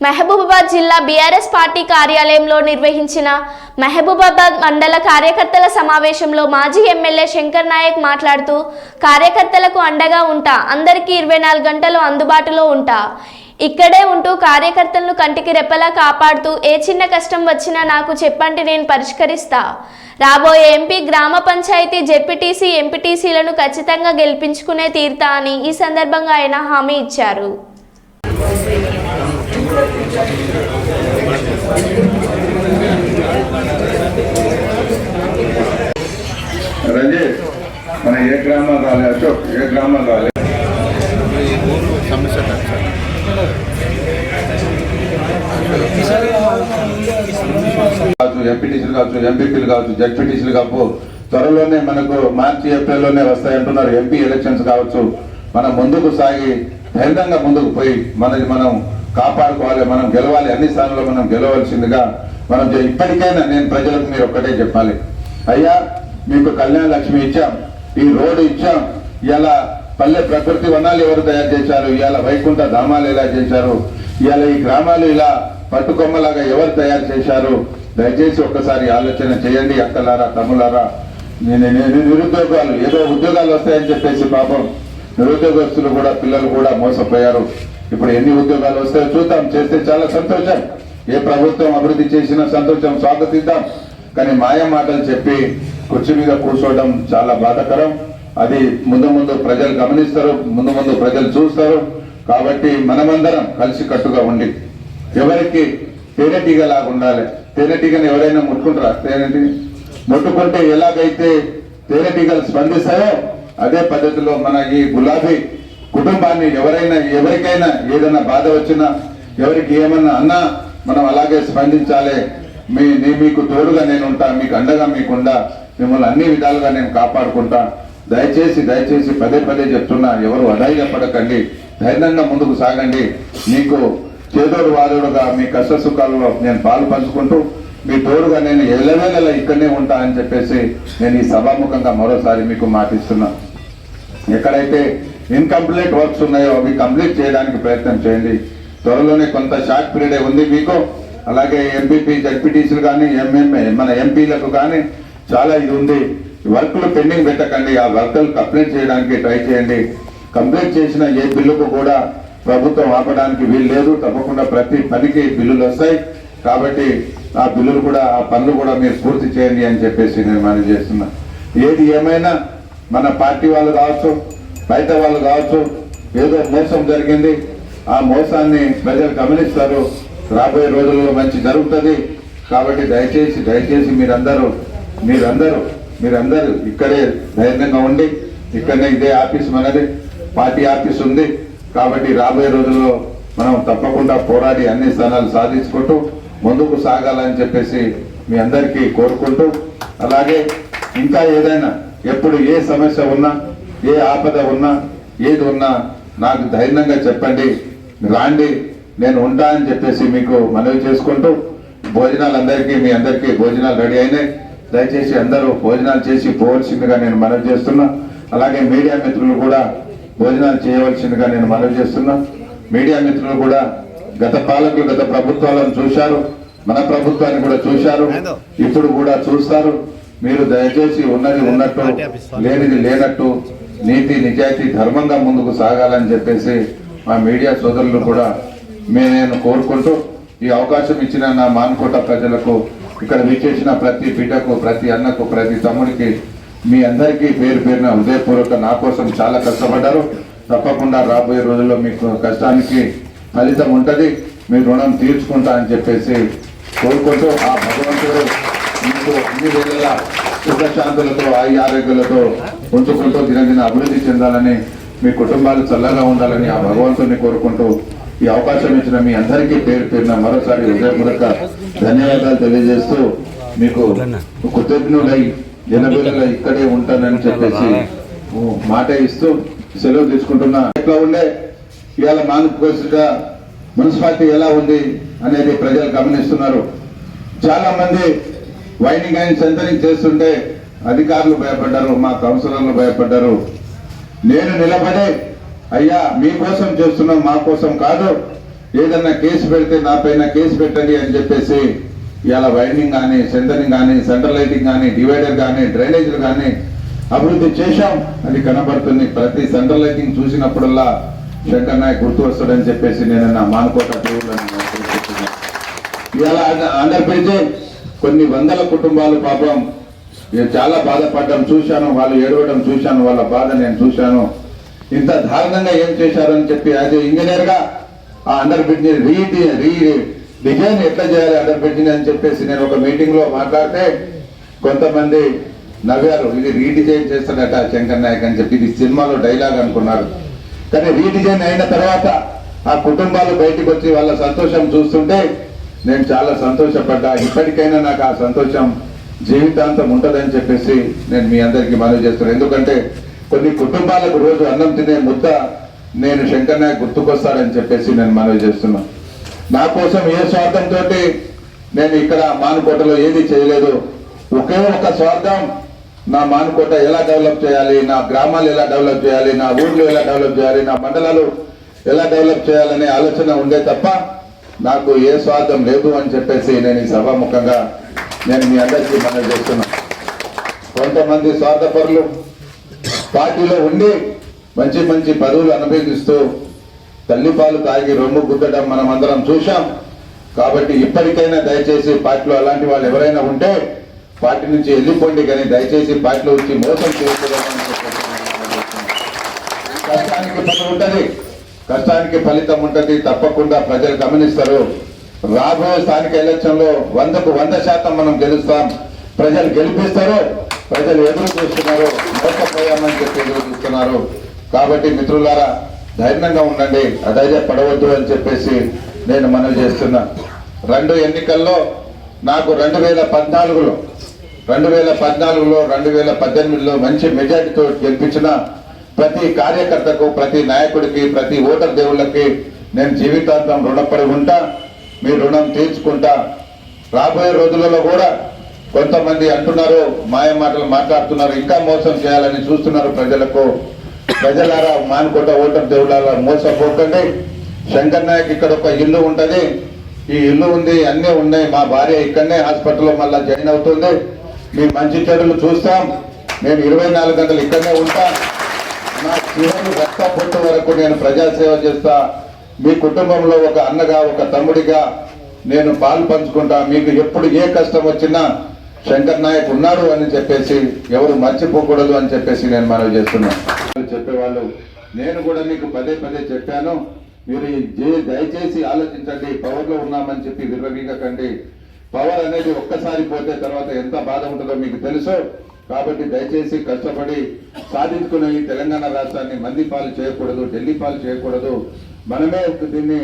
మహబూబాబాద్ జిల్లా BRS party కార్యాలయంలో నిర్వహించిన మహబూబాబాద్ మండల కార్యకర్తల సమావేశంలో మాజీ ఎమ్మెల్యే శంకర్ నాయక్ మాట్లాడుతూ కార్యకర్తలకు అండగా ఉంటా అందరికీ ఇరవై నాలుగు గంటలు అందుబాటులో ఉంటా. ఇక్కడే ఉంటూ కార్యకర్తలను కంటికి రెప్పలా కాపాడుతూ ఏ చిన్న కష్టం వచ్చినా నాకు చెప్పండి నేను పరిష్కరిస్తా. రాబోయే ఎంపీ గ్రామ పంచాయతీ జెడ్పీటీసీ ఎంపీటీసీలను ఖచ్చితంగా గెలిపించుకునే తీరుతా అని ఈ సందర్భంగా ఆయన హామీ ఇచ్చారు రజేష్ మన ఏ గ్రామం రాలే అశోక్ ఏ గ్రామం రాలే సమస్య కాదు సార్ కావచ్చు ఎంపీటీసీలు కావచ్చు ఎంపీపీలు కావచ్చు జడ్పీటీసీలు కావచ్చు త్వరలోనే మనకు మార్చి ఏప్రిల్లోనే వస్తాయంటున్నారు ఎంపీ ఎలక్షన్స్ కావచ్చు. మనం ముందుకు సాగి ధైర్యంగా ముందుకు పోయి మనది మనం కాపాడుకోవాలి మనం గెలవాలి అన్ని స్థానాల్లో మనం గెలవలసిందిగా మనం ఇప్పటికైనా నేను ప్రజలకు మీరు ఒక్కటే చెప్పాలి. అయ్యా మీకు కళ్యాణ లక్ష్మి ఇచ్చాం ఈ రోడ్డు ఇచ్చాం ఇలా పల్లె ప్రకృతి వనాలు ఎవరు తయారు చేశారు ఇవాళ వైకుంఠ ధామాలు ఎలా చేశారు ఇవాళ ఈ గ్రామాలు ఇలా పట్టుకొమ్మలాగా ఎవరు తయారు చేశారు దయచేసి ఒక్కసారి ఆలోచన చేయండి అక్కలారా తమ్ములారా. నేను నిరుద్యోగాలు ఏదో ఉద్యోగాలు వస్తాయని చెప్పేసి పాపం నిరుద్యోగస్తులు కూడా పిల్లలు కూడా మోసపోయారు. ఇప్పుడు ఎన్ని ఉద్యోగాలు వస్తాయో చూద్దాం చేస్తే చాలా సంతోషం. ఏ ప్రభుత్వం అభివృద్ధి చేసినా సంతోషం స్వాగతిద్దాం. కానీ మాయ మాటలు చెప్పి కుర్చీ మీద కూర్చోవడం చాలా బాధకరం. అది ముందు ముందు ప్రజలు గమనిస్తారు ముందు ముందు ప్రజలు చూస్తారు. కాబట్టి మనమందరం కలిసి కట్టుగా ఉండి ఎవరికి తేనెటీగ లాగా ఉండాలి. తేనెటీగని ఎవరైనా ముట్టుకుంటారా? తేనెటీగ ముట్టుకుంటే ఎలాగైతే తేనెటీగలు స్పందిస్తాయో అదే పద్ధతిలో మన ఈ గులాబీ కుటుంబాన్ని ఎవరైనా ఎవరికైనా ఏదైనా బాధ వచ్చినా ఎవరికి ఏమన్నా అన్నా మనం అలాగే స్పందించాలి. మీ మీకు తోడుగా నేను ఉంటా మీకు అండగా మీకుండా మిమ్మల్ని అన్ని విధాలుగా నేను కాపాడుకుంటా. దయచేసి దయచేసి పదే పదే చెప్తున్నా ఎవరు అధైర్యపడకండి. ధైర్యంగా ముందుకు సాగండి. మీకు చేదోడు వాదోడుగా మీ కష్ట సుఖాల్లో నేను పాలు పంచుకుంటూ మీ తోడుగా నేను ఎల్లవేళ ఇక్కడనే ఉంటా అని చెప్పేసి నేను ఈ సభాముఖంగా మరోసారి మీకు మాటిస్తున్నా. ఎక్కడైతే ఇన్కంప్లీట్ వర్క్స్ ఉన్నాయో అవి కంప్లీట్ చేయడానికి ప్రయత్నం చేయండి. త్వరలోనే కొంత షార్ట్ పీరియడ్ ఉంది మీకు. అలాగే ఎంపీపీ జడ్పీటీసీలు కానీ ఎంఎంఏ మన ఎంపీలకు కానీ చాలా ఇది ఉంది. వర్క్లు పెండింగ్ పెట్టకండి. ఆ వర్క్లు కంప్లీట్ చేయడానికి ట్రై చేయండి. కంప్లీట్ చేసిన ఏ బిల్లుకు కూడా ప్రభుత్వం ఆపడానికి వీలు లేదు. తప్పకుండా ప్రతి పనికి బిల్లులు వస్తాయి. కాబట్టి ఆ బిల్లులు కూడా ఆ పనులు కూడా మీరు పూర్తి చేయండి అని చెప్పేసి నేను మనం చేస్తున్నా. ఏది ఏమైనా మన పార్టీ వాళ్ళు కావచ్చు బయట వాళ్ళు కావచ్చు ఏదో మోసం జరిగింది ఆ మోసాన్ని ప్రజలు గమనిస్తారు. రాబోయే రోజుల్లో మంచి జరుగుతుంది. కాబట్టి దయచేసి దయచేసి మీరందరూ మీరందరూ మీరందరూ ఇక్కడే ధైర్యంగా ఉండి ఇక్కడనే ఇదే ఆఫీస్ మనది పార్టీ ఆఫీస్ ఉంది. కాబట్టి రాబోయే రోజుల్లో మనం తప్పకుండా పోరాడి అన్ని స్థానాలు సాధించుకుంటూ ముందుకు సాగాలని చెప్పేసి మీ అందరికీ కోరుకుంటూ అలాగే ఇంకా ఏదైనా ఎప్పుడు ఏ సమస్య ఉన్నా ఏ ఆపద ఉన్నా ఏది ఉన్నా నాకు ధైర్యంగా చెప్పండి రాండి నేను ఉంటా అని చెప్పేసి మీకు మనవి చేసుకుంటూ భోజనాలు అందరికీ మీ అందరికీ భోజనాలు రెడీ అయినాయి. దయచేసి అందరూ భోజనాలు చేసి పోవలసిందిగా నేను మనవి చేస్తున్నా. అలాగే మీడియా మిత్రులు కూడా భోజనాలు చేయవలసిందిగా నేను మనవి చేస్తున్నా. మీడియా మిత్రులు కూడా గత పాలకులు గత ప్రభుత్వాలను చూశారు. మన ప్రభుత్వాన్ని కూడా చూశారు. ఇప్పుడు కూడా చూస్తారు. మీరు దయచేసి ఉన్నది ఉన్నట్టు లేనిది లేనట్టు నీతి నిజాయితీ ధర్మంగా ముందుకు సాగాలని చెప్పేసి మా మీడియా సోదరులు కూడా మే నేను కోరుకుంటూ ఈ అవకాశం ఇచ్చిన నా మాన్కోట ప్రజలకు ఇక్కడ విచ్చేసిన ప్రతి బిడ్డకు ప్రతి అన్నకు ప్రతి తమ్ముడికి మీ అందరికీ పేరు పేరున హృదయపూర్వక నా కోసం చాలా కష్టపడ్డారు. తప్పకుండా రాబోయే రోజుల్లో మీకు కష్టానికి ఫలితం ఉంటుంది. మీ రుణం తీర్చుకుంటా అని చెప్పేసి కోరుకుంటూ ఆ భగవంతుడు మీకు అన్ని వేళలా సుఖశాంతులతో ఆయి ఆరోగ్యాలతో ఉంచుకుంటూ దినదిన అభివృద్ధి చెందాలని మీ కుటుంబాలు చల్లగా ఉండాలని ఆ భగవంతుని కోరుకుంటూ ఈ అవకాశం ఇచ్చిన మీ అందరికీ పేరు పేరున మరోసారి హృదయపూర్వక ధన్యవాదాలు తెలియజేస్తూ మీకు కృతజ్ఞులై జనబిల్లలో ఇక్కడే ఉంటానని చెప్పేసి మాట ఇస్తూ సెలవు తీసుకుంటున్నా. ఎట్లా ఉండే? ఇవాళ మానుకోసగా మున్సిపాలిటీ ఎలా ఉంది అనేది ప్రజలు గమనిస్తున్నారు. చాలా మంది వైనింగ్ అండ్ సెంటరింగ్ చేస్తుంటే అధికారులు భయపడ్డారు మా కౌన్సిలర్లు భయపడ్డారు. నేను నిలబడి అయ్యా మీకోసం చేస్తున్నాం మా కోసం కాదు. ఏదన్నా కేసు పెడితే నా పైన కేసు పెట్టండి అని చెప్పేసి ఇలా వైరింగ్ కానీ సెంటరింగ్ కానీ సెంటర్ లైటింగ్ కానీ డివైడర్ కానీ డ్రైనేజీలు కానీ అభివృద్ధి చేశాం. అది కనబడుతుంది. ప్రతి సెంటర్ లైటింగ్ చూసినప్పుడల్లా శంకర్ నాయక్ గుర్తు వస్తాడని చెప్పేసి నేను నా మానుకోట దేవుళ్ళని నేను కొన్ని వందల కుటుంబాలు పాపం నేను చాలా బాధపడ్డం చూశాను వాళ్ళు ఏడవడం చూశాను వాళ్ళ బాధ నేను చూశాను. ఇంత దారుణంగా ఏం చేశారని చెప్పి యాజ్ ఇంజనీర్గా ఆ under bridge re re design ఎట్లా చేయాలి అండర్ పెట్టింది అని చెప్పేసి నేను ఒక మీటింగ్లో మాట్లాడితే కొంతమంది నవ్వారు ఇది రీడిజైన్ చేస్తాడట శంకర్ నాయక్ అని చెప్పి ఇది సినిమాలో డైలాగ్ అనుకున్నారు. కానీ రీడిజైన్ అయిన తర్వాత ఆ కుటుంబాలు బయటకు వచ్చి వాళ్ళ సంతోషం చూస్తుంటే నేను చాలా సంతోషపడ్డా. ఇప్పటికైనా నాకు ఆ సంతోషం జీవితాంతం ఉంటుందని చెప్పేసి నేను మీ అందరికీ మనవి చేస్తున్నాను ఎందుకంటే కొన్ని కుటుంబాలకు రోజు అన్నం తినే ముద్ద నేను శంకర్ నాయక్ గుర్తుకొస్తాడని చెప్పేసి నేను మనవి చేస్తున్నాను నా కోసం ఏ స్వార్థంతో నేను ఇక్కడ మానుకోటలో ఏది చేయలేదు? ఒకే ఒక స్వార్థం నా మానుకోట ఎలా డెవలప్ చేయాలి? నా గ్రామాలు ఎలా డెవలప్ చేయాలి? నా ఊర్లు ఎలా డెవలప్ చేయాలి? నా మండలాలు ఎలా డెవలప్ చేయాలనే ఆలోచన ఉండే తప్ప నాకు ఏ స్వార్థం లేదు అని చెప్పేసి నేను ఈ సభాముఖంగా నేను మీ అందరికీ మనం చేస్తున్నా. కొంతమంది స్వార్థపరులు పార్టీలో ఉండి మంచి మంచి పదవులు అనుభవిస్తూ తల్లిపాలు తాగి రొమ్ము గుద్దడం మనం అందరం చూశాం. కాబట్టి ఇప్పటికైనా దయచేసి పార్టీలో అలాంటి వాళ్ళు ఎవరైనా ఉంటే పార్టీ నుంచి వెళ్ళిపోండి కానీ దయచేసి పార్టీలో వచ్చి మోసం చేయకూడదని కష్టానికి ఫలం కష్టానికి ఫలితం ఉంటుంది. తప్పకుండా ప్రజలు గమనిస్తారు. రాబోయే స్థానిక ఎలక్షన్లో వందకు వంద శాతం మనం గెలుస్తాం. ప్రజలు గెలిపిస్తారు. ప్రజలు ఎదురు చూస్తున్నారు. మోసపోయామని చెప్పి ఎదురు చూస్తున్నారు. కాబట్టి మిత్రులారా ధైర్యంగా ఉండండి అధైర్యపడవద్దు అని చెప్పేసి నేను మనవి చేస్తున్నా. రెండు ఎన్నికల్లో నాకు రెండు వేల పద్నాలుగులో రెండు వేల పద్నాలుగులో రెండు వేల పద్దెనిమిదిలో మంచి మెజార్టీతో గెలిపించిన ప్రతి కార్యకర్తకు ప్రతి నాయకుడికి ప్రతి ఓటర్ దేవుళ్ళకి నేను జీవితాంతం రుణపడి ఉంటా మీ రుణం తీర్చుకుంటా. రాబోయే రోజులలో కూడా కొంతమంది అంటున్నారు మాయ మాటలు మాట్లాడుతున్నారు ఇంకా మోసం చేయాలని చూస్తున్నారు ప్రజలకు. ప్రజలారా మానుకుంటా ఓటర్ దేవుళ్ళారా మోసపోకండి. శంకర్ నాయక్ ఇక్కడ ఒక ఇల్లు ఉంటుంది. ఈ ఇల్లు ఉంది అన్నీ ఉన్నాయి. మా భార్య ఇక్కడనే హాస్పిటల్లో మళ్ళీ జాయిన్ అవుతుంది. మీ మంచి చెడులు చూస్తాం. నేను ఇరవై నాలుగు గంటలు ఇక్కడనే ఉంటా. నా చివరి రక్త పొట్టు వరకు నేను ప్రజాసేవ చేస్తా. మీ కుటుంబంలో ఒక అన్నగా ఒక తమ్ముడిగా నేను పాలు పంచుకుంటా. మీకు ఎప్పుడు ఏ కష్టం వచ్చినా శంకర్ నాయక్ ఉన్నాడు అని చెప్పేసి ఎవరు మర్చిపోకూడదు అని చెప్పేసి నేను మనవి చేస్తున్నాను చేస్తున్నా చెప్పేవాళ్ళు. నేను కూడా మీకు పదే పదే చెప్పాను. మీరు దయచేసి ఆలోచించండి. పవర్లో ఉన్నామని చెప్పి విర్రవీగకండి పవర్ అనేది ఒక్కసారి పోతే తర్వాత ఎంత బాధ ఉంటుందో మీకు తెలుసు. కాబట్టి దయచేసి కష్టపడి సాధించుకునే ఈ తెలంగాణ రాష్ట్రాన్ని మంది పాలు చేయకూడదు ఢిల్లీ పాలు చేయకూడదు. మనమే దీన్ని